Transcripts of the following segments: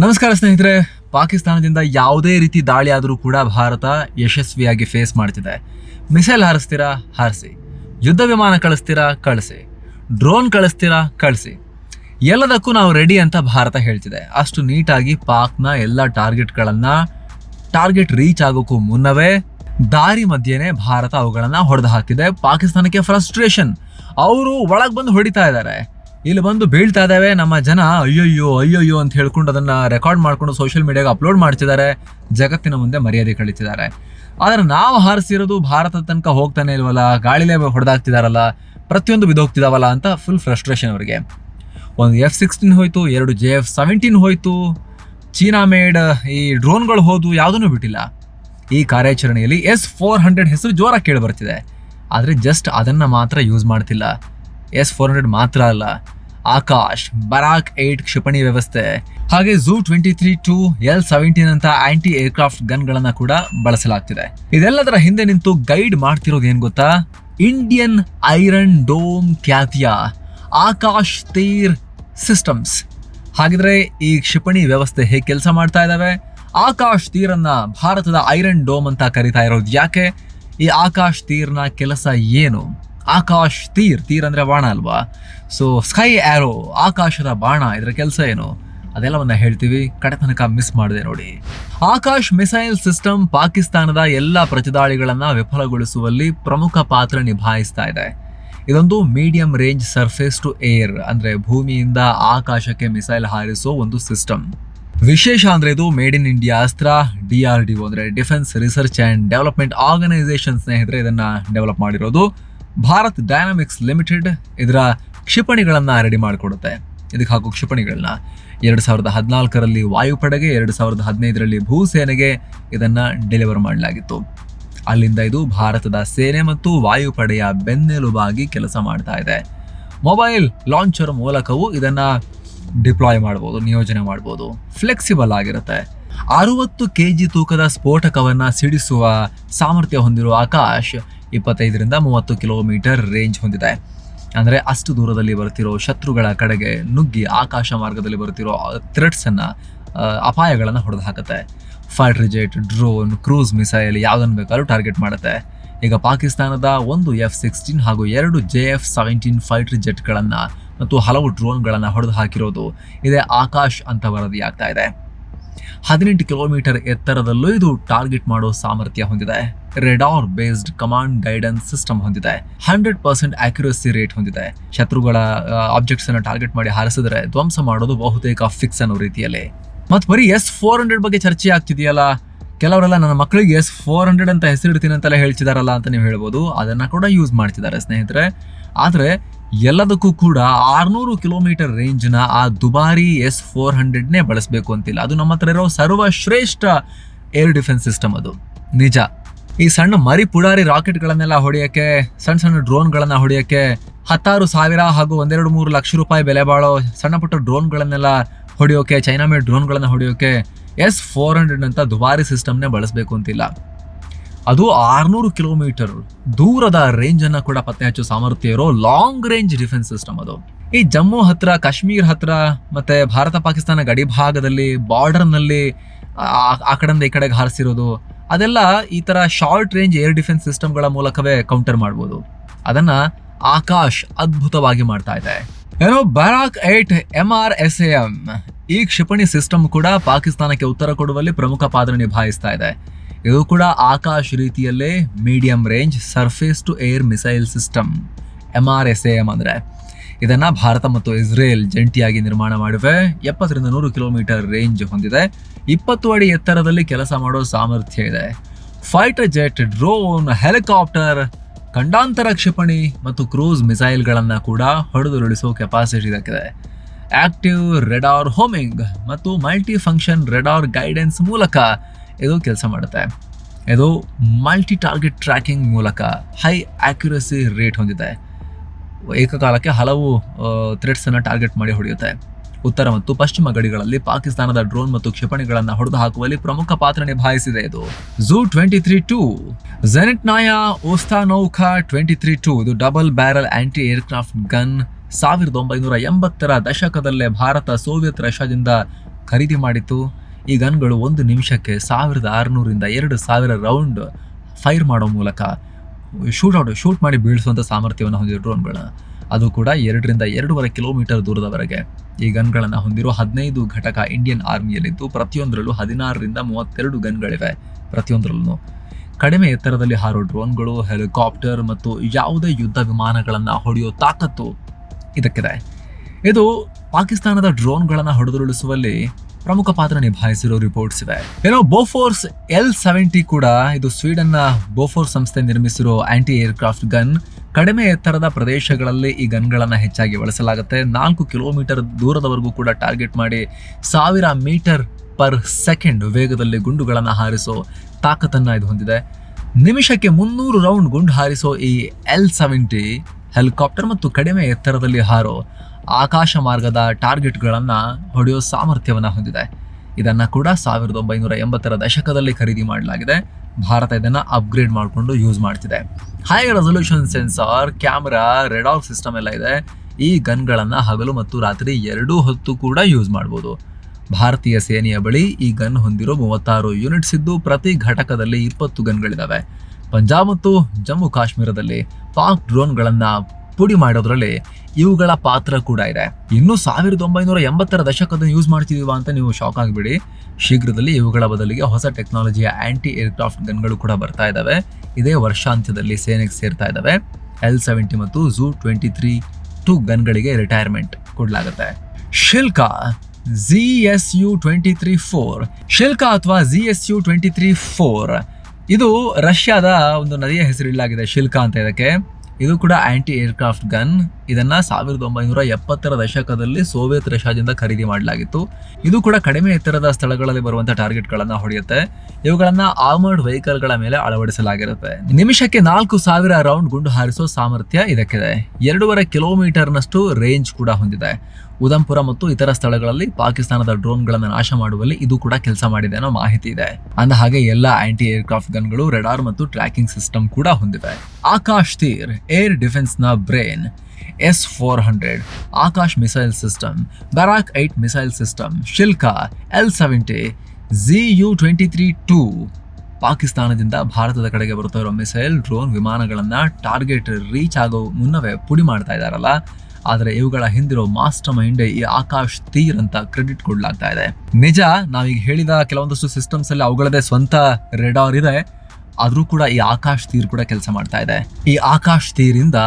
ನಮಸ್ಕಾರ ಸ್ನೇಹಿತರೆ, ಪಾಕಿಸ್ತಾನದಿಂದ ಯಾವುದೇ ರೀತಿ ದಾಳಿ ಆದರೂ ಕೂಡ ಭಾರತ ಯಶಸ್ವಿಯಾಗಿ ಫೇಸ್ ಮಾಡ್ತಿದೆ. ಮಿಸೈಲ್ ಹಾರಿಸ್ತೀರಾ? ಹಾರಿಸಿ. ಯುದ್ಧ ವಿಮಾನ ಕಳಿಸ್ತೀರಾ? ಕಳಿಸಿ. ಡ್ರೋನ್ ಕಳಿಸ್ತೀರಾ? ಕಳಿಸಿ. ಎಲ್ಲದಕ್ಕೂ ನಾವು ರೆಡಿ ಅಂತ ಭಾರತ ಹೇಳ್ತಿದೆ. ಅಷ್ಟು ನೀಟಾಗಿ ಪಾಕ್ನ ಎಲ್ಲ ಟಾರ್ಗೆಟ್ಗಳನ್ನು ಟಾರ್ಗೆಟ್ ರೀಚ್ ಆಗೋಕ್ಕೂ ಮುನ್ನವೇ ದಾರಿ ಮಧ್ಯೆನೇ ಭಾರತ ಅವುಗಳನ್ನ ಹೊಡೆದು ಹಾಕ್ತಿದೆ. ಪಾಕಿಸ್ತಾನಕ್ಕೆ ಫ್ರಸ್ಟ್ರೇಷನ್ ಅವರು ಒಳಗೆ ಬಂದು ಹೊಡಿತಾ ಇದ್ದಾರೆ. ಇಲ್ಲಿ ಬಂದು ಬೀಳ್ತಾ ಇದ್ದಾವೆ ನಮ್ಮ ಜನ ಅಯ್ಯಯ್ಯೋ ಅಯ್ಯಯ್ಯೋ ಅಂತ ಹೇಳ್ಕೊಂಡು ಅದನ್ನ ರೆಕಾರ್ಡ್ ಮಾಡ್ಕೊಂಡು ಸೋಷಿಯಲ್ ಮೀಡಿಯಾಗೆ ಅಪ್ಲೋಡ್ ಮಾಡ್ತಿದ್ದಾರೆ. ಜಗತ್ತಿನ ಮುಂದೆ ಮರ್ಯಾದೆ ಕಳೀತಿದ್ದಾರೆ. ಆದ್ರೆ ನಾವು ಹಾರಿಸಿರೋದು ಭಾರತದ ತನಕ ಹೋಗ್ತಾನೆ ಇಲ್ವಲ್ಲ? ಗಾಳಿಲೇ ಹೊಡೆದಾಗ್ತಿದಾರಲ್ಲ ಪ್ರತಿಯೊಂದು ಬಿದ್ದೋಗ್ತಿದಾವಲ್ಲ ಅಂತ ಫುಲ್ ಫ್ರಸ್ಟ್ರೇಷನ್ ಅವರಿಗೆ. ಒಂದು ಎಫ್ ಸಿಕ್ಸ್ಟೀನ್ ಹೋಯಿತು, ಎರಡು ಜೆ ಎಫ್ ಸೆವೆಂಟೀನ್ ಹೋಯಿತು. ಚೀನಾ ಮೇಡ್ ಈ ಡ್ರೋನ್ಗಳು ಹೋದು ಯಾವುದನ್ನು ಬಿಟ್ಟಿಲ್ಲ. ಈ ಕಾರ್ಯಾಚರಣೆಯಲ್ಲಿ ಎಸ್ ಫೋರ್ ಹಂಡ್ರೆಡ್ ಹೆಸರು ಜೋರಾಗಿ ಕೇಳಿ ಬರ್ತಿದೆ. ಆದರೆ ಜಸ್ಟ್ ಅದನ್ನು ಮಾತ್ರ ಯೂಸ್ ಮಾಡ್ತಿಲ್ಲ. ಎಸ್ ಫೋರ್ ಹಂಡ್ರೆಡ್ ಮಾತ್ರ ಅಲ್ಲ. ಆಕಾಶ್, ಬರಾಕ್ ಏಟ್ ಕ್ಷಿಪಣಿ ವ್ಯವಸ್ಥೆ. ಹಾಗೆ ZU twenty three two L seventeen ಅಂತ ಆಂಟಿ ಏರ್ಕ್ರಾಫ್ಟ್ ಗನ್ಗಳನ್ನ ಕೂಡ ಬಳಸಲಾಗ್ತಿದೆ. ಇದೆಲ್ಲದರ ಹಿಂದೆ ನಿಂತು ಗೈಡ್ ಮಾಡ್ತಿರೋದು ಏನ್ ಗೊತ್ತಾ? ಇಂಡಿಯನ್ ಐರನ್ ಡೋಮ್ ಖ್ಯಾತಿಯ ಆಕಾಶ್ ತೀರ್ ಸಿಸ್ಟಮ್ಸ್. ಹಾಗಿದ್ರೆ ಈ ಕ್ಷಿಪಣಿ ವ್ಯವಸ್ಥೆ ಹೇಗೆ ಕೆಲಸ ಮಾಡ್ತಾ ಇದ್ದಾವೆ ಆಕಾಶ್ ತೀರನ್ನ ಭಾರತದ ಐರನ್ ಡೋಮ್ ಅಂತ ಕರಿತಾ ಇರೋದು ಯಾಕೆ? ಈ ಆಕಾಶ್ ತೀರ್ನ ಕೆಲಸ ಏನು? ಆಕಾಶ್ ತೀರ್ ತೀರ್ ಅಂದ್ರೆ ಬಾಣ ಅಲ್ವಾ? ಸೊ ಸ್ಕೈ ಆರೋ ಆಕಾಶದ ಬಾಣ, ಇದರ ಕೆಲಸ ಏನು? ಅದೆಲ್ಲವನ್ನ ಹೇಳ್ತೀವಿ. ಕಡೆತನಕ ಮಿಸ್ ಮಾಡಿದೆ ನೋಡಿ. ಆಕಾಶ್ ಮಿಸೈಲ್ ಸಿಸ್ಟಮ್ ಪಾಕಿಸ್ತಾನದ ಎಲ್ಲ ಪ್ರತಿದಾಳಿಗಳನ್ನ ವಿಫಲಗೊಳಿಸುವಲ್ಲಿ ಪ್ರಮುಖ ಪಾತ್ರ ನಿಭಾಯಿಸ್ತಾ ಇದೆ. ಇದೊಂದು medium range surface to air ಅಂದ್ರೆ ಭೂಮಿಯಿಂದ ಆಕಾಶಕ್ಕೆ ಮಿಸೈಲ್ ಹಾರಿಸೋ ಒಂದು ಸಿಸ್ಟಮ್ ವಿಶೇಷ ಅಂದ್ರೆ ಇದು ಮೇಡ್ ಇನ್ ಇಂಡಿಯಾ ಅಸ್ತ್ರ ಡಿ ಆರ್ ಡಿ ಅಂದ್ರೆ defence research and development organisation ಸ್ನೇಹಿತರೆ ಇದನ್ನ ಡೆವಲಪ್ ಮಾಡಿರೋದು. ಭಾರತ್ ಡೈನಾಮಿಕ್ಸ್ ಲಿಮಿಟೆಡ್ ಇದರ ಕ್ಷಿಪಣಿಗಳನ್ನು ರೆಡಿ ಮಾಡಿಕೊಡುತ್ತೆ. ಇದಕ್ಕೆ ಹಾಕೋ ಕ್ಷಿಪಣಿಗಳನ್ನ ಎರಡು ಸಾವಿರದ ಹದಿನಾಲ್ಕರಲ್ಲಿ ವಾಯುಪಡೆಗೆ, ಎರಡು ಸಾವಿರದ ಹದಿನೈದರಲ್ಲಿ ಭೂಸೇನೆಗೆ ಇದನ್ನು ಡೆಲಿವರ್ ಮಾಡಲಾಗಿತ್ತು. ಅಲ್ಲಿಂದ ಇದು ಭಾರತದ ಸೇನೆ ಮತ್ತು ವಾಯುಪಡೆಯ ಬೆನ್ನೆಲುಬಾಗಿ ಕೆಲಸ ಮಾಡ್ತಾ ಇದೆ. ಮೊಬೈಲ್ ಲಾಂಚರ್ ಮೂಲಕವೂ ಇದನ್ನು ಡಿಪ್ಲಾಯ್ ಮಾಡ್ಬೋದು, ನಿಯೋಜನೆ ಮಾಡ್ಬೋದು. ಫ್ಲೆಕ್ಸಿಬಲ್ ಆಗಿರುತ್ತೆ. ಅರುವತ್ತು ಕೆ ಜಿ ತೂಕದ ಸ್ಫೋಟಕವನ್ನು ಸಿಡಿಸುವ ಸಾಮರ್ಥ್ಯ ಹೊಂದಿರುವ ಆಕಾಶ್ ಇಪ್ಪತ್ತೈದರಿಂದ ಮೂವತ್ತು ಕಿಲೋಮೀಟರ್ ರೇಂಜ್ ಹೊಂದಿದೆ. ಅಂದರೆ ಅಷ್ಟು ದೂರದಲ್ಲಿ ಬರ್ತಿರೋ ಶತ್ರುಗಳ ಕಡೆಗೆ ನುಗ್ಗಿ ಆಕಾಶ ಮಾರ್ಗದಲ್ಲಿ ಬರ್ತಿರೋ ಥ್ರೆಟ್ಸ್ ಅಪಾಯಗಳನ್ನು ಆ, ಅಪಾಯಗಳನ್ನ ಹೊಡೆದು ಹಾಕುತ್ತೆ fighter jet drone cruise missile ಯಾವುದನ್ನು ಬೇಕಾದ್ರೂ ಟಾರ್ಗೆಟ್ ಮಾಡುತ್ತೆ. ಈಗ ಪಾಕಿಸ್ತಾನದ ಒಂದು ಎಫ್ ಸಿಕ್ಸ್ಟೀನ್ ಹಾಗೂ ಎರಡು ಜೆ ಎಫ್ ಸೆವೆಂಟೀನ್ ಫೈಟರ್ ಜೆಟ್ಗಳನ್ನು ಮತ್ತು ಹಲವು ಡ್ರೋನ್ಗಳನ್ನು ಹೊಡೆದು ಹಾಕಿರೋದು ಇದೇ ಆಕಾಶ್ ಅಂತ ವರದಿಯಾಗ್ತಾ ಇದೆ. ಹದಿನೆಂಟು ಕಿಲೋಮೀಟರ್ ಎತ್ತರದಲ್ಲೂ ಇದು ಟಾರ್ಗೆಟ್ ಮಾಡೋ ಸಾಮರ್ಥ್ಯ ಹೊಂದಿದೆ. Radar based command guidance system ಹೊಂದಿದೆ. ಹಂಡ್ರೆಡ್ ಪರ್ಸೆಂಟ್ ಆಕ್ಯುರಸಿ ರೇಟ್ ಹೊಂದಿದೆ. ಶತ್ರುಗಳ ಆಬ್ಜೆಕ್ಟ್ಸ್ ಅನ್ನು ಟಾರ್ಗೆಟ್ ಮಾಡಿ ಹಾರಿಸಿದ್ರೆ ಧ್ವಂಸ ಮಾಡೋದು ಬಹುತೇಕ ಫಿಕ್ಸ್ ಅನ್ನೋ ರೀತಿಯಲ್ಲಿ. ಮತ್ತು ಬರೀ ಎಸ್ ಫೋರ್ ಹಂಡ್ರೆಡ್ ಬಗ್ಗೆ ಚರ್ಚೆ ಆಗ್ತಿದೆಯಲ್ಲ? ಕೆಲವರೆಲ್ಲ ನನ್ನ ಮಕ್ಕಳಿಗೆ ಎಸ್ ಫೋರ್ ಹಂಡ್ರೆಡ್ ಅಂತ ಹೆಸರಿಡ್ತೀನಿ ಅಂತೆಲ್ಲ ಹೇಳ್ತಿದಾರಲ್ಲ ಅಂತ ನೀವು ಹೇಳ್ಬೋದು. ಅದನ್ನು ಕೂಡ ಯೂಸ್ ಮಾಡ್ತಿದ್ದಾರೆ ಸ್ನೇಹಿತರೆ. ಆದರೆ ಎಲ್ಲದಕ್ಕೂ ಕೂಡ ಆರ್ನೂರು ಕಿಲೋಮೀಟರ್ ರೇಂಜ್ನ ಆ ದುಬಾರಿ ಎಸ್ ಫೋರ್ ಹಂಡ್ರೆಡ್ನೇ ಬಳಸಬೇಕು ಅಂತಿಲ್ಲ. ಅದು ನಮ್ಮ ಹತ್ರ ಇರೋ ಸರ್ವಶ್ರೇಷ್ಠ ಏರ್ ಡಿಫೆನ್ಸ್ ಸಿಸ್ಟಮ್ ಅದು. ನಿಜ. ಈ ಸಣ್ಣ ಮರಿ ಪುಡಾರಿ ರಾಕೆಟ್ಗಳನ್ನೆಲ್ಲ ಹೊಡೆಯೋಕ್ಕೆ, ಸಣ್ಣ ಸಣ್ಣ ಡ್ರೋನ್ಗಳನ್ನು ಹೊಡೆಯೋಕ್ಕೆ ಹತ್ತಾರು ಸಾವಿರ ಹಾಗೂ ಒಂದೆರಡು ಮೂರು ಲಕ್ಷ ರೂಪಾಯಿ ಬೆಲೆ ಬಾಳೋ ಸಣ್ಣ ಪುಟ್ಟ ಡ್ರೋನ್ಗಳನ್ನೆಲ್ಲ ಹೊಡೆಯೋಕೆ, ಚೈನಾ ಮೇಡ್ ಡ್ರೋನ್ಗಳನ್ನು ಹೊಡೆಯೋಕೆ ಎಸ್ ಫೋರ್ ಹಂಡ್ರೆಡ್ ಅಂತ ದುಬಾರಿ ಸಿಸ್ಟಮ್ನೇ ಬಳಸಬೇಕು ಅಂತಿಲ್ಲ. ಅದು ಆರ್ನೂರು ಕಿಲೋಮೀಟರ್ ದೂರದ ರೇಂಜ್ ಅನ್ನ ಕೂಡ ಪತ್ತೆ ಹಚ್ಚೋ ಸಾಮರ್ಥ್ಯ ಇರೋ ಲಾಂಗ್ ರೇಂಜ್ ಡಿಫೆನ್ಸ್ ಸಿಸ್ಟಮ್ ಅದು. ಈ ಜಮ್ಮು ಹತ್ರ, ಕಾಶ್ಮೀರ್ ಹತ್ರ, ಮತ್ತೆ ಭಾರತ ಪಾಕಿಸ್ತಾನ ಗಡಿ ಭಾಗದಲ್ಲಿ ಬಾರ್ಡರ್ನಲ್ಲಿ ಆ ಕಡೆಯಿಂದ ಈ ಕಡೆಗೆ ಹಾರಿಸಿರೋದು, ಅದೆಲ್ಲ ಈ ತರ ಶಾರ್ಟ್ ರೇಂಜ್ ಏರ್ ಡಿಫೆನ್ಸ್ ಸಿಸ್ಟಮ್ಗಳ ಮೂಲಕವೇ ಕೌಂಟರ್ ಮಾಡ್ಬೋದು. ಅದನ್ನ ಆಕಾಶ್ ಅದ್ಭುತವಾಗಿ ಮಾಡ್ತಾ ಇದೆ. ಏನೋ Barak eight M R S M ಈ ಕ್ಷಿಪಣಿ ಸಿಸ್ಟಮ್ ಕೂಡ ಪಾಕಿಸ್ತಾನಕ್ಕೆ ಉತ್ತರ ಕೊಡುವಲ್ಲಿ ಪ್ರಮುಖ ಪಾತ್ರ ನಿಭಾಯಿಸ್ತಾ ಇದೆ. ಇದು ಕೂಡ ಆಕಾಶ್ ರೀತಿಯಲ್ಲೇ medium range surface to air missile system M R S A M ಅಂದರೆ. ಇದನ್ನು ಭಾರತ ಮತ್ತು ಇಸ್ರೇಲ್ ಜಂಟಿಯಾಗಿ ನಿರ್ಮಾಣ ಮಾಡಿವೆ. ಎಪ್ಪತ್ತರಿಂದ ನೂರು ಕಿಲೋಮೀಟರ್ ರೇಂಜ್ ಹೊಂದಿದೆ. ಇಪ್ಪತ್ತು ಅಡಿ ಎತ್ತರದಲ್ಲಿ ಕೆಲಸ ಮಾಡೋ ಸಾಮರ್ಥ್ಯ ಇದೆ. ಫೈಟರ್ ಜೆಟ್ ಡ್ರೋನ್ ಹೆಲಿಕಾಪ್ಟರ್ ಖಂಡಾಂತರ ಕ್ಷಿಪಣಿ ಮತ್ತು ಕ್ರೂಸ್ ಮಿಸೈಲ್ಗಳನ್ನು ಕೂಡ ಹೊಡೆದುರುಳಿಸೋ ಕೆಪಾಸಿಟಿ ಇದಕ್ಕಿದೆ. ಆಕ್ಟಿವ್ ರೆಡಾರ್ ಹೋಮಿಂಗ್ ಮತ್ತು ಮಲ್ಟಿ ಫಂಕ್ಷನ್ ರೆಡಾರ್ ಗೈಡೆನ್ಸ್ ಮೂಲಕ ಇದು ಕೆಲಸ ಮಾಡುತ್ತೆ. ಇದು ಮಲ್ಟಿ ಟಾರ್ಗೆಟ್ ಟ್ರ್ಯಾಕಿಂಗ್ ಮೂಲಕ ಹೈ ಆಕ್ಯುರಸಿ ರೇಟ್ ಹೊಂದಿದೆ. ಏಕಕಾಲಕ್ಕೆ ಹಲವು ಥ್ರೆಡ್ಸನ್ನು ಟಾರ್ಗೆಟ್ ಮಾಡಿ ಹೊಡೆಯುತ್ತೆ. ಉತ್ತರ ಮತ್ತು ಪಶ್ಚಿಮ ಗಡಿಗಳಲ್ಲಿ ಪಾಕಿಸ್ತಾನದ ಡ್ರೋನ್ ಮತ್ತು ಕ್ಷಿಪಣಿಗಳನ್ನು ಹೊಡೆದು ಹಾಕುವಲ್ಲಿ ಪ್ರಮುಖ ಪಾತ್ರ ನಿಭಾಯಿಸಿದೆ ಇದು. ಝೂ ಟ್ವೆಂಟಿ ತ್ರೀ ಟೂ ಝೆನೆಟ್ ನಾಯ ಓಸ್ತಾನೌಖಾ ಟ್ವೆಂಟಿ ತ್ರೀ ಟೂ ಇದು double barrel anti aircraft gun ಸಾವಿರದ ಒಂಬೈನೂರ ಎಂಬತ್ತರ ದಶಕದಲ್ಲೇ ಭಾರತ ಸೋವಿಯತ್ ರಷ್ಯಾದಿಂದ ಖರೀದಿ ಮಾಡಿತ್ತು. ಈ ಗನ್ಗಳು ಒಂದು ನಿಮಿಷಕ್ಕೆ ಸಾವಿರದ ಆರುನೂರಿಂದ ಎರಡು ಸಾವಿರ ರೌಂಡ್ ಫೈರ್ ಮಾಡೋ ಮೂಲಕ ಶೂಟ್ ಔಟ್, ಶೂಟ್ ಮಾಡಿ ಬೀಳಿಸುವಂಥ ಸಾಮರ್ಥ್ಯವನ್ನು ಹೊಂದಿರೋ ಡ್ರೋನ್ಗಳನ್ನ. ಅದು ಕೂಡ ಎರಡರಿಂದ ಎರಡೂವರೆ ಕಿಲೋಮೀಟರ್ ದೂರದವರೆಗೆ. ಈ ಗನ್ಗಳನ್ನು ಹೊಂದಿರೋ ಹದಿನೈದು ಘಟಕ ಇಂಡಿಯನ್ ಆರ್ಮಿಯಲ್ಲಿದ್ದು ಪ್ರತಿಯೊಂದರಲ್ಲೂ ಹದಿನಾರರಿಂದ ಮೂವತ್ತೆರಡು ಗನ್ಗಳಿವೆ ಪ್ರತಿಯೊಂದರಲ್ಲೂ. ಕಡಿಮೆ ಎತ್ತರದಲ್ಲಿ ಹಾರೋ ಡ್ರೋನ್ಗಳು, ಹೆಲಿಕಾಪ್ಟರ್ ಮತ್ತು ಯಾವುದೇ ಯುದ್ಧ ವಿಮಾನಗಳನ್ನು ಹೊಡೆಯೋ ತಾಕತ್ತು ಇದಕ್ಕಿದೆ. ಇದು ಪಾಕಿಸ್ತಾನದ ಡ್ರೋನ್ಗಳನ್ನು ಹೊಡೆದುರುಳಿಸುವಲ್ಲಿ ಪ್ರಮುಖ ಪಾತ್ರ ನಿಭಾಯಿಸಿರೋ ರಿಪೋರ್ಟ್ಸ್ ಇವೆ. ಏನೋ ಬೋಫೋರ್ಸ್ ಎಲ್ ಸೆವೆಂಟಿ ಕೂಡ ಇದು ಸ್ವೀಡನ್ನ ಬೋಫೋರ್ಸ್ ಸಂಸ್ಥೆ ನಿರ್ಮಿಸಿರೋ ಆಂಟಿ ಏರ್ಕ್ರಾಫ್ಟ್ ಗನ್ ಕಡಿಮೆ ಎತ್ತರದ ಪ್ರದೇಶಗಳಲ್ಲಿ ಈ ಗನ್ಗಳನ್ನು ಹೆಚ್ಚಾಗಿ ಬಳಸಲಾಗುತ್ತೆ. ನಾಲ್ಕು ಕಿಲೋಮೀಟರ್ ದೂರದವರೆಗೂ ಕೂಡ ಟಾರ್ಗೆಟ್ ಮಾಡಿ ಸಾವಿರ ಮೀಟರ್ ಪರ್ ಸೆಕೆಂಡ್ ವೇಗದಲ್ಲಿ ಗುಂಡುಗಳನ್ನು ಹಾರಿಸೋ ತಾಕತ್ತನ್ನು ಇದು ಹೊಂದಿದೆ. ನಿಮಿಷಕ್ಕೆ ಮುನ್ನೂರು ರೌಂಡ್ ಗುಂಡು ಹಾರಿಸೋ ಈ ಎಲ್ ಸೆವೆಂಟಿ ಹೆಲಿಕಾಪ್ಟರ್ ಮತ್ತು ಕಡಿಮೆ ಎತ್ತರದಲ್ಲಿ ಹಾರೋ ಆಕಾಶ ಮಾರ್ಗದ ಟಾರ್ಗೆಟ್ಗಳನ್ನು ಹೊಡೆಯೋ ಸಾಮರ್ಥ್ಯವನ್ನು ಹೊಂದಿದೆ. ಇದನ್ನು ಕೂಡ ಸಾವಿರದ ಒಂಬೈನೂರ ಎಂಬತ್ತರ ದಶಕದಲ್ಲಿ ಖರೀದಿ ಮಾಡಲಾಗಿದೆ. ಭಾರತ ಇದನ್ನು ಅಪ್ಗ್ರೇಡ್ ಮಾಡಿಕೊಂಡು ಯೂಸ್ ಮಾಡ್ತಿದೆ. High resolution sensor camera radar system ಎಲ್ಲ ಇದೆ. ಈ ಗನ್ಗಳನ್ನು ಹಗಲು ಮತ್ತು ರಾತ್ರಿ ಎರಡೂ ಹೊತ್ತು ಕೂಡ ಯೂಸ್ ಮಾಡ್ಬೋದು. ಭಾರತೀಯ ಸೇನೆಯ ಬಳಿ ಈ ಗನ್ ಹೊಂದಿರೋ ಮೂವತ್ತಾರು ಯೂನಿಟ್ಸ್ ಇದ್ದು ಪ್ರತಿ ಘಟಕದಲ್ಲಿ ಇಪ್ಪತ್ತು ಗನ್ಗಳಿದ್ದಾವೆ ಪಂಜಾಬ್ ಮತ್ತು ಜಮ್ಮು ಕಾಶ್ಮೀರದಲ್ಲಿ ಪಾಕ್ ಡ್ರೋನ್ಗಳನ್ನು ಪುಡಿ ಮಾಡೋದ್ರಲ್ಲಿ ಇವುಗಳ ಪಾತ್ರ ಕೂಡ ಇದೆ. ಇನ್ನು ಸಾವಿರದ ಒಂಬೈನೂರ ಎಂಬತ್ತರ ದಶಕದ ಯೂಸ್ ಮಾಡ್ತಿದೀವ ಅಂತ ನೀವು ಶಾಕ್ ಆಗಿಬಿಡಿ. ಶೀಘ್ರದಲ್ಲಿ ಇವುಗಳ ಬದಲಿಗೆ ಹೊಸ ಟೆಕ್ನಾಲಜಿಯ ಆಂಟಿ ಏರ್ಕ್ರಾಫ್ಟ್ ಗನ್ಗಳು ಕೂಡ ಬರ್ತಾ ಇದ್ದಾವೆ ಇದೇ ವರ್ಷಾಂತ್ಯದಲ್ಲಿ ಸೇನೆಗೆ ಸೇರ್ತಾ ಇದ್ದಾವೆ ಎಲ್ ಸೆವೆಂಟಿ ಮತ್ತು ಝೂ ಟ್ವೆಂಟಿ ತ್ರೀ ಟು ಗನ್ಗಳಿಗೆ retirement ಕೊಡಲಾಗುತ್ತೆ. Shilka G S U twenty three four Shilka ಅಥವಾ G S U twenty three four ಇದು ರಷ್ಯಾದ ಒಂದು ನದಿಯ ಹೆಸರಿಡಲಾಗಿದೆ ಶಿಲ್ಕ ಅಂತ ಇದಕ್ಕೆ. ಇದು ಕೂಡ ಆಂಟಿ ಏರ್ಕ್ರಾಫ್ಟ್ ಗನ್ ಇದನ್ನ ಸಾವಿರದ ಒಂಬೈನೂರ ಎಪ್ಪತ್ತರ ದಶಕದಲ್ಲಿ ಸೋವಿಯತ್ ರಷ್ಯಾದಿಂದ ಖರೀದಿ ಮಾಡಲಾಗಿತ್ತು. ಇದು ಕೂಡ ಕಡಿಮೆ ಎತ್ತರದ ಸ್ಥಳಗಳಲ್ಲಿ ಬರುವಂತಹ ಟಾರ್ಗೆಟ್ಗಳನ್ನ ಹೊಡೆಯುತ್ತೆ. ಇವುಗಳನ್ನ ಆರ್ಮರ್ಡ್ ವೆಹಿಕಲ್ಗಳ ಮೇಲೆ ಅಳವಡಿಸಲಾಗಿರುತ್ತೆ. ನಿಮಿಷಕ್ಕೆ ನಾಲ್ಕು ಸಾವಿರ ರೌಂಡ್ ಗುಂಡು ಹಾರಿಸೋ ಸಾಮರ್ಥ್ಯ ಇದಕ್ಕಿದೆ. ಎರಡೂವರೆ ಕಿಲೋಮೀಟರ್ನಷ್ಟು ರೇಂಜ್ ಕೂಡ ಹೊಂದಿದೆ. ಉದಂಪುರ ಮತ್ತು ಇತರ ಸ್ಥಳಗಳಲ್ಲಿ ಪಾಕಿಸ್ತಾನದ ಡ್ರೋನ್ಗಳನ್ನು ನಾಶ ಮಾಡುವಲ್ಲಿ ಇದು ಕೂಡ ಕೆಲಸ ಮಾಡಿದೆ ಅನ್ನೋ ಮಾಹಿತಿ ಇದೆ. ಅಂದ ಹಾಗೆ ಎಲ್ಲ ಆಂಟಿ ಏರ್ಕ್ರಾಫ್ಟ್ ಗನ್ಗಳು, ರೆಡಾರ್ ಮತ್ತು ಟ್ರ್ಯಾಕಿಂಗ್ ಸಿಸ್ಟಮ್ ಕೂಡ ಹೊಂದಿವೆ. Akash Teer, air ಡಿಫೆನ್ಸ್ನ brain, S four hundred, Akash missile system Barak eight missile system, Shilka, L seventy, G U twenty three two, ಪಾಕಿಸ್ತಾನದಿಂದ ಭಾರತದ ಕಡೆಗೆ ಬರ್ತಾ ಇರೋ ಮಿಸೈಲ್ ಡ್ರೋನ್ ವಿಮಾನಗಳನ್ನು ಟಾರ್ಗೆಟ್ ರೀಚ್ ಆಗೋ ಮುನ್ನವೇ ಪುಡಿ ಮಾಡ್ತಾ ಇದ್ದಾರಲ್ಲ ಆದರೆ ಇವುಗಳ ಹಿಂದಿರೋ ಮಾಸ್ಟರ್ ಮೈಂಡ್ ಈ ಆಕಾಶ್ ತೀರ್ ಅಂತ ಕ್ರೆಡಿಟ್ ಕೊಡ್ಲಾಗ್ತಾ ಇದೆ. ನಿಜ, ನಾವೀಗ ಹೇಳಿದ ಕೆಲವೊಂದಷ್ಟು ಸಿಸ್ಟಮ್ಸ್ ಅಲ್ಲಿ ಅವುಗಳದೇ ಸ್ವಂತ ರೆಡಾರ್ ಇದೆ. ಆದರೂ ಕೂಡ ಈ ಆಕಾಶ್ ತೀರ್ ಕೂಡ ಕೆಲಸ ಮಾಡ್ತಾ ಇದೆ. ಈ ಆಕಾಶ್ ತೀರಿಂದ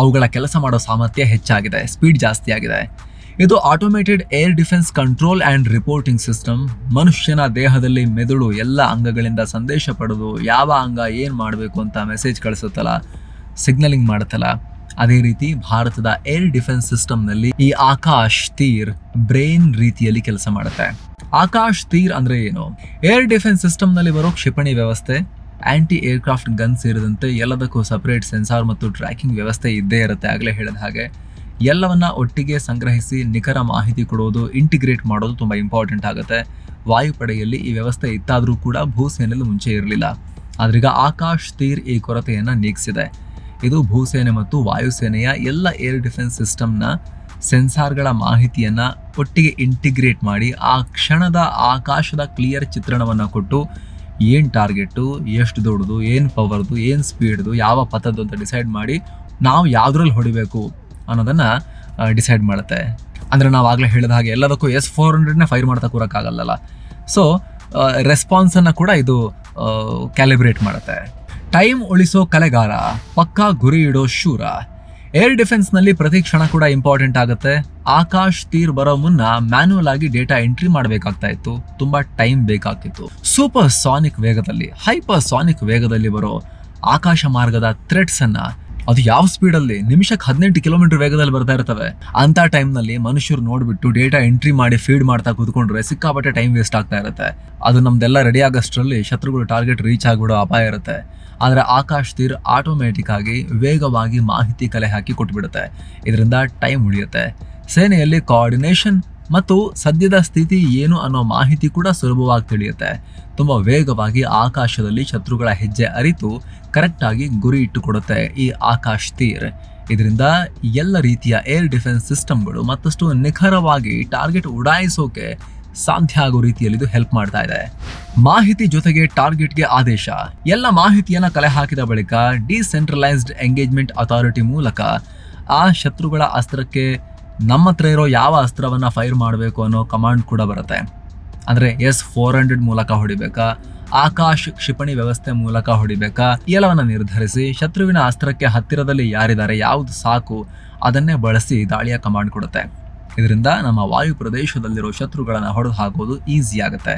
ಅವುಗಳ ಕೆಲಸ ಮಾಡೋ ಸಾಮರ್ಥ್ಯ ಹೆಚ್ಚಾಗಿದೆ, ಸ್ಪೀಡ್ ಜಾಸ್ತಿ ಆಗಿದೆ. ಇದು automated air defence control and reporting system ಮನುಷ್ಯನ ದೇಹದಲ್ಲಿ ಮೆದುಳು ಎಲ್ಲ ಅಂಗಗಳಿಂದ ಸಂದೇಶ ಪಡೆದು ಯಾವ ಅಂಗ ಏನು ಮಾಡಬೇಕು ಅಂತ ಮೆಸೇಜ್ ಕಳಿಸುತ್ತಲ್ಲ ಸಿಗ್ನಲಿಂಗ್ ಮಾಡುತ್ತಲ್ಲ. ಅದೇ ರೀತಿ ಭಾರತದ ಏರ್ ಡಿಫೆನ್ಸ್ ಸಿಸ್ಟಮ್ನಲ್ಲಿ ಈ ಆಕಾಶ್ ತೀರ್ ಬ್ರೈನ್ ರೀತಿಯಲ್ಲಿ ಕೆಲಸ ಮಾಡುತ್ತೆ. ಆಕಾಶ್ ತೀರ್ ಅಂದ್ರೆ ಏನು? ಏರ್ ಡಿಫೆನ್ಸ್ ಸಿಸ್ಟಮ್ನಲ್ಲಿ ಬರೋ ಕ್ಷಿಪಣಿ ವ್ಯವಸ್ಥೆ ಆಂಟಿ ಏರ್ಕ್ರಾಫ್ಟ್ ಗನ್ ಸೇರಿದಂತೆ ಎಲ್ಲದಕ್ಕೂ ಸಪರೇಟ್ ಸೆನ್ಸಾರ್ ಮತ್ತು ಟ್ರ್ಯಾಕಿಂಗ್ ವ್ಯವಸ್ಥೆ ಇದ್ದೇ ಇರುತ್ತೆ, ಆಗಲೇ ಹೇಳಿದ ಹಾಗೆ. ಎಲ್ಲವನ್ನ ಒಟ್ಟಿಗೆ ಸಂಗ್ರಹಿಸಿ ನಿಖರ ಮಾಹಿತಿ ಕೊಡೋದು ಇಂಟಿಗ್ರೇಟ್ ಮಾಡೋದು ತುಂಬ ಇಂಪಾರ್ಟೆಂಟ್ ಆಗುತ್ತೆ. ವಾಯುಪಡೆಯಲ್ಲಿ ಈ ವ್ಯವಸ್ಥೆ ಇತ್ತಾದರೂ ಕೂಡ ಭೂಸೇನೆಯಲ್ಲಿ ಮುಂಚೆ ಇರಲಿಲ್ಲ. ಆದ್ರೀಗ ಆಕಾಶ್ ತೀರ್ ಈ ಕೊರತೆಯನ್ನು ನೀಗಿಸಿದೆ. ಇದು ಭೂಸೇನೆ ಮತ್ತು ವಾಯುಸೇನೆಯ ಎಲ್ಲ ಏರ್ ಡಿಫೆನ್ಸ್ ಸಿಸ್ಟಮ್ನ ಸೆನ್ಸಾರ್ಗಳ ಮಾಹಿತಿಯನ್ನು ಒಟ್ಟಿಗೆ ಇಂಟಿಗ್ರೇಟ್ ಮಾಡಿ ಆ ಕ್ಷಣದ ಆಕಾಶದ ಕ್ಲಿಯರ್ ಚಿತ್ರಣವನ್ನು ಕೊಟ್ಟು ಏನು ಟಾರ್ಗೆಟು ಎಷ್ಟು ದೊಡ್ಡದು, ಏನು ಪವರ್ದು ಏನು ಸ್ಪೀಡ್ದು ಯಾವ ಪಥದ್ದು ಅಂತ ಡಿಸೈಡ್ ಮಾಡಿ ನಾವು ಯಾವುದ್ರಲ್ಲಿ ಹೊಡಿಬೇಕು ಅನ್ನೋದನ್ನು ಡಿಸೈಡ್ ಮಾಡುತ್ತೆ. ಅಂದರೆ ನಾವು ಆಗಲೇ ಹೇಳಿದ ಹಾಗೆ ಎಲ್ಲದಕ್ಕೂ ಎಸ್ ಫೋರ್ ಹಂಡ್ರೆಡ್ನೇ ಫೈರ್ ಮಾಡ್ತಾ ಕೂರಕ್ಕಾಗಲ್ಲಲ್ಲ. ಸೊ ರೆಸ್ಪಾನ್ಸನ್ನು ಕೂಡ ಇದು ಕ್ಯಾಲಿಬ್ರೇಟ್ ಮಾಡುತ್ತೆ. ಟೈಮ್ ಉಳಿಸೋ ಕಲೆಗಾರ, ಪಕ್ಕಾ ಗುರಿ ಇಡೋ ಶೂರ. ಏರ್ ಡಿಫೆನ್ಸ್ನಲ್ಲಿ ಪ್ರತಿ ಕ್ಷಣ ಕೂಡ ಇಂಪಾರ್ಟೆಂಟ್ ಆಗುತ್ತೆ. ಆಕಾಶ್ ತೀರ್ ಬರೋ ಮುನ್ನ ಮ್ಯಾನ್ಯಲ್ ಆಗಿ ಡೇಟಾ ಎಂಟ್ರಿ ಮಾಡಬೇಕಾಗ್ತಾ ಇತ್ತು. ತುಂಬಾ ಟೈಮ್ ಬೇಕಾಗ್ತಿತ್ತು. ಸೂಪರ್ ಸಾನಿಕ್ ವೇಗದಲ್ಲಿ, ಹೈಪರ್ ಸಾನಿಕ್ ವೇಗದಲ್ಲಿ ಬರೋ ಆಕಾಶ ಮಾರ್ಗದ ಥ್ರೆಟ್ಸ್ ಅನ್ನ ಅದು ಯಾವ ಸ್ಪೀಡಲ್ಲಿ? ನಿಮಿಷಕ್ಕೆ ಹದಿನೆಂಟು ಕಿಲೋಮೀಟರ್ ವೇಗದಲ್ಲಿ ಬರ್ತಾ ಇರ್ತವೆ. ಅಂತ ಟೈಮ್ನಲ್ಲಿ ಮನುಷ್ಯರು ನೋಡ್ಬಿಟ್ಟು ಡೇಟಾ ಎಂಟ್ರಿ ಮಾಡಿ ಫೀಡ್ ಮಾಡ್ತಾ ಕೂತ್ಕೊಂಡ್ರೆ ಸಿಕ್ಕಾಪಟ್ಟೆ ಟೈಮ್ ವೇಸ್ಟ್ ಆಗ್ತಾ ಇರುತ್ತೆ. ಅದು ನಮ್ದೆಲ್ಲ ರೆಡಿ ಆಗೋಷ್ಟರಲ್ಲಿ ಶತ್ರುಗಳು ಟಾರ್ಗೆಟ್ ರೀಚ್ ಆಗಿಬಿಡೋ ಅಪಾಯ ಇರುತ್ತೆ. ಆದರೆ ಆಕಾಶ್ ತೀರ್ ಆಟೋಮ್ಯಾಟಿಕ್ ಆಗಿ ವೇಗವಾಗಿ ಮಾಹಿತಿ ಕಲೆ ಹಾಕಿ ಕೊಟ್ಬಿಡುತ್ತೆ. ಇದರಿಂದ ಟೈಮ್ ಉಳಿಯುತ್ತೆ. ಸೇನೆಯಲ್ಲಿ ಕೋಆರ್ಡಿನೇಷನ್ ಮತ್ತು ಸದ್ಯದ ಸ್ಥಿತಿ ಏನು ಅನ್ನೋ ಮಾಹಿತಿ ಕೂಡ ಸುಲಭವಾಗಿ ತಿಳಿಯುತ್ತೆ. ತುಂಬ ವೇಗವಾಗಿ ಆಕಾಶದಲ್ಲಿ ಶತ್ರುಗಳ ಹೆಜ್ಜೆ ಅರಿತು ಕರೆಕ್ಟಾಗಿ ಗುರಿ ಇಟ್ಟುಕೊಡುತ್ತೆ ಈ ಆಕಾಶ್ ತೀರ್. ಇದರಿಂದ ಎಲ್ಲ ರೀತಿಯ ಏರ್ ಡಿಫೆನ್ಸ್ ಸಿಸ್ಟಮ್ಗಳು ಮತ್ತಷ್ಟು ನಿಖರವಾಗಿ ಟಾರ್ಗೆಟ್ ಉಡಾಯಿಸೋಕೆ ಸಾಧ್ಯ ಆಗೋ ರೀತಿಯಲ್ಲಿ ಇದು ಹೆಲ್ಪ್ ಮಾಡ್ತಾ ಇದೆ. ಮಾಹಿತಿ ಜೊತೆಗೆ ಟಾರ್ಗೆಟ್ಗೆ ಆದೇಶ. ಎಲ್ಲ ಮಾಹಿತಿಯನ್ನ ಕಲೆ ಹಾಕಿದ ಬಳಿಕ ಡಿಸೆಂಟ್ರಲೈಸ್ಡ್ ಎಂಗೇಜ್ಮೆಂಟ್ ಅಥಾರಿಟಿ ಮೂಲಕ ಆ ಶತ್ರುಗಳ ಅಸ್ತ್ರಕ್ಕೆ ನಮ್ಮ ಹತ್ರ ಇರೋ ಯಾವ ಅಸ್ತ್ರವನ್ನ ಫೈರ್ ಮಾಡಬೇಕು ಅನ್ನೋ ಕಮಾಂಡ್ ಕೂಡ ಬರುತ್ತೆ. ಅಂದ್ರೆ ಎಸ್ ಫೋರ್ ಹಂಡ್ರೆಡ್ ಮೂಲಕ ಹೊಡಿಬೇಕಾ, ಆಕಾಶ್ ಕ್ಷಿಪಣಿ ವ್ಯವಸ್ಥೆ ಮೂಲಕ ಹೊಡಿಬೇಕಾ ಎಲ್ಲವನ್ನು ನಿರ್ಧರಿಸಿ ಶತ್ರುವಿನ ಅಸ್ತ್ರಕ್ಕೆ ಹತ್ತಿರದಲ್ಲಿ ಯಾರಿದ್ದಾರೆ, ಯಾವುದು ಸಾಕು, ಅದನ್ನೇ ಬಳಸಿ ದಾಳಿಯ ಕಮಾಂಡ್ ಕೊಡುತ್ತೆ. ಇದರಿಂದ ನಮ್ಮ ವಾಯು ಪ್ರದೇಶದಲ್ಲಿರೋ ಶತ್ರುಗಳನ್ನು ಹೊಡೆದು ಹಾಕೋದು ಈಸಿ ಆಗುತ್ತೆ.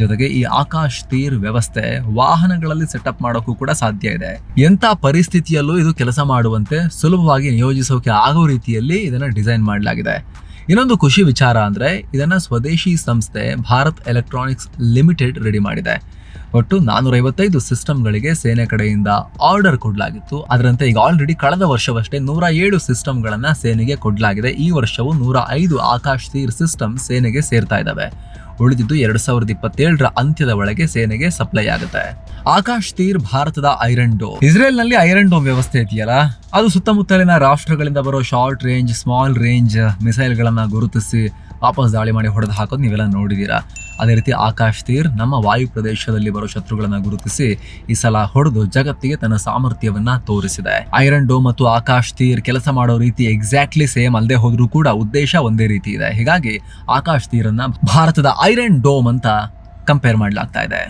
ಜೊತೆಗೆ ಈ ಆಕಾಶ್ ತೀರ್ ವ್ಯವಸ್ಥೆ ವಾಹನಗಳಲ್ಲಿ ಸೆಟಪ್ ಮಾಡೋಕ್ಕೂ ಕೂಡ ಸಾಧ್ಯ ಇದೆ. ಎಂಥ ಪರಿಸ್ಥಿತಿಯಲ್ಲೂ ಇದು ಕೆಲಸ ಮಾಡುವಂತೆ ಸುಲಭವಾಗಿ ನಿಯೋಜಿಸೋಕೆ ಆಗೋ ರೀತಿಯಲ್ಲಿ ಇದನ್ನ ಡಿಸೈನ್ ಮಾಡಲಾಗಿದೆ. ಇನ್ನೊಂದು ಖುಷಿ ವಿಚಾರ ಅಂದ್ರೆ ಇದನ್ನ ಸ್ವದೇಶಿ ಸಂಸ್ಥೆ ಭಾರತ್ ಎಲೆಕ್ಟ್ರಾನಿಕ್ಸ್ ಲಿಮಿಟೆಡ್ ರೆಡಿ ಮಾಡಿದೆ. ಒಟ್ಟು ನಾನೂರೈವತ್ತೈದು ಸಿಸ್ಟಮ್ಗಳಿಗೆ ಸೇನೆ ಕಡೆಯಿಂದ ಆರ್ಡರ್ ಕೊಡಲಾಗಿತ್ತು. ಅದರಂತೆ ಈಗ ಆಲ್ರೆಡಿ ಕಳೆದ ವರ್ಷವಷ್ಟೇ ನೂರ ಏಳು ಸಿಸ್ಟಮ್ಗಳನ್ನ ಸೇನೆಗೆ ಕೊಡಲಾಗಿದೆ. ಈ ವರ್ಷವು ನೂರ ಐದು ಆಕಾಶ್ ತೀರ್ ಸಿಸ್ಟಮ್ ಸೇನೆಗೆ ಸೇರ್ತಾ ಇದ್ದಾವೆ ಉಳಿದಿದ್ದು ಎರಡು ಸಾವಿರದ ಇಪ್ಪತ್ತೇಳರ ಅಂತ್ಯದ ಒಳಗೆ ಸೇನೆಗೆ ಸಪ್ಲೈ ಆಗುತ್ತೆ. ಆಕಾಶ್ ತೀರ್ ಭಾರತದ ಐರನ್ ಡೋ. ಇಸ್ರೇಲ್ನಲ್ಲಿ ಐರನ್ ಡೋಮ್ ವ್ಯವಸ್ಥೆ ಇದೆಯಲ್ಲ? ಅದು ಸುತ್ತಮುತ್ತಲಿನ ರಾಷ್ಟ್ರಗಳಿಂದ ಬರೋ ಶಾರ್ಟ್ ರೇಂಜ್ ಸ್ಮಾಲ್ ರೇಂಜ್ ಮಿಸೈಲ್ಗಳನ್ನು ಗುರುತಿಸಿ ವಾಪಸ್ ದಾಳಿ ಮಾಡಿ ಹೊಡೆದು ಹಾಕೋದು ನೀವೆಲ್ಲ ನೋಡಿದ್ದೀರಾ. ಅದೇ ರೀತಿ ಆಕಾಶ್ ತೀರ್ ನಮ್ಮ ವಾಯು ಪ್ರದೇಶದಲ್ಲಿ ಬರೋ ಶತ್ರುಗಳನ್ನು ಗುರುತಿಸಿ ಈ ಸಲ ಹೊಡೆದು ಜಗತ್ತಿಗೆ ತನ್ನ ಸಾಮರ್ಥ್ಯವನ್ನ ತೋರಿಸಿದೆ. ಐರನ್ ಡೋಮ್ ಮತ್ತು ಆಕಾಶ್ ತೀರ್ ಕೆಲಸ ಮಾಡೋ ರೀತಿ ಎಕ್ಸಾಕ್ಟ್ಲಿ ಸೇಮ್ ಅಲ್ಲದೆ ಹೋದ್ರೂ ಕೂಡ ಉದ್ದೇಶ ಒಂದೇ ರೀತಿ ಇದೆ. ಹೀಗಾಗಿ ಆಕಾಶ್ ತೀರನ್ನ ಭಾರತದ ಐರನ್ ಡೋಮ್ ಅಂತ ಕಂಪೇರ್ ಮಾಡಲಾಗ್ತಾ ಇದೆ.